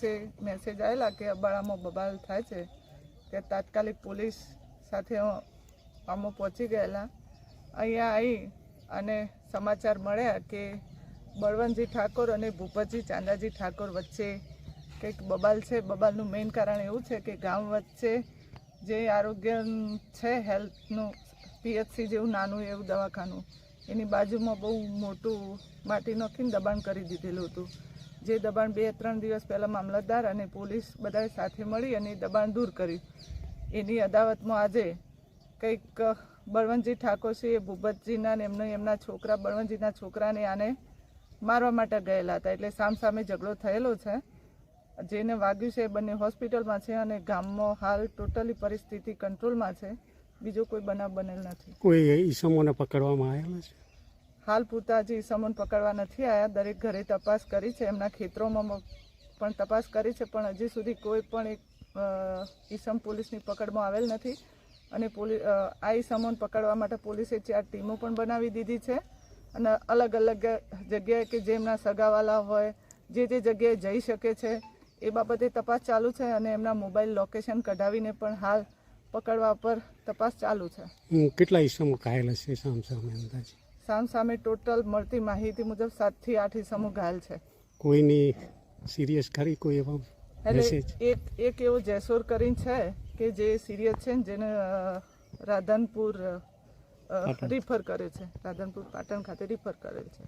છે મેસેજ આવેલા કે અબાળામાં બબાલ થાય છે તે તાત્કાલિક પોલીસ સાથે અમે પહોંચી ગયેલા. અહીંયા આવી અને સમાચાર મળ્યા કે બળવંતજી ઠાકોર અને ભૂપતજી ચાંદાજી ઠાકોર વચ્ચે કંઈક બબાલ છે. બબાલનું મેઇન કારણ એવું છે કે ગામ વચ્ચે જે આરોગ્ય છે હેલ્થનું પીએચસી જેવું નાનું એવું દવાખાનું, એની બાજુમાં બહુ મોટું માટી નાખીને દબાણ કરી દીધેલું હતું. જે દબાણ બે, ત્રણ દિવસ પહેલાં મામલતદાર અને પોલીસ બધાએ સાથે મળી અને દબાણ દૂર કર્યું એની અદાવતમાં આજે કંઈક બળવંતજી ઠાકોર છે, એ ભૂપતજીના ને એમના એમના છોકરા, બળવંતજીના છોકરાને આને મારવા માટે ગયેલા હતા. એટલે સામસામે ઝઘડો થયેલો છે. જેને વાગ્યું છે એ બંને હોસ્પિટલમાં છે અને ગામમાં હાલ ટોટલી પરિસ્થિતિ કંટ્રોલમાં છે. બીજો કોઈ બનાવ બનેલ નથી. કોઈ ઈસમોને પકડવામાં આવેલા છે? હાલ પૂરતા હજી પકડવા નથી આવ્યા દરેક ઘરે તપાસ કરી છે. એમના ખેતરોમાં પણ તપાસ કરી છે, પણ હજી સુધી કોઈ પણ એક ઈસમ પોલીસની પકડમાં આવેલ નથી. અને પોલીસ આ ઈસમોન પકડવા માટે પોલીસે ચાર ટીમો પણ બનાવી દીધી છે. અને અલગ અલગ જગ્યાએ કે જેમના સગાવાલા હોય, જે જે જગ્યાએ જઈ શકે છે, એ બાબતે તપાસ ચાલુ છે અને એમના મોબાઈલ લોકેશન કઢાવીને પણ હાલ પકડવા પર તપાસ ચાલુ છે. કેટલા ઈસમો હશે સામ સામે અંદાજે? સામ સામે ટોટલ મળતી માહિતી મુજબ સાતથી આઠ ઈસમો ઘાયલ છે. કોઈની સિરિયસ ખરી? કોઈ એવા એટલે એક એક એવો જેસોર કરીને છે કે જે સિરિયસ છે ને જેને રાધનપુર રિફર કરે છે. રાધનપુર પાટણ ખાતે રિફર કરેલ છે.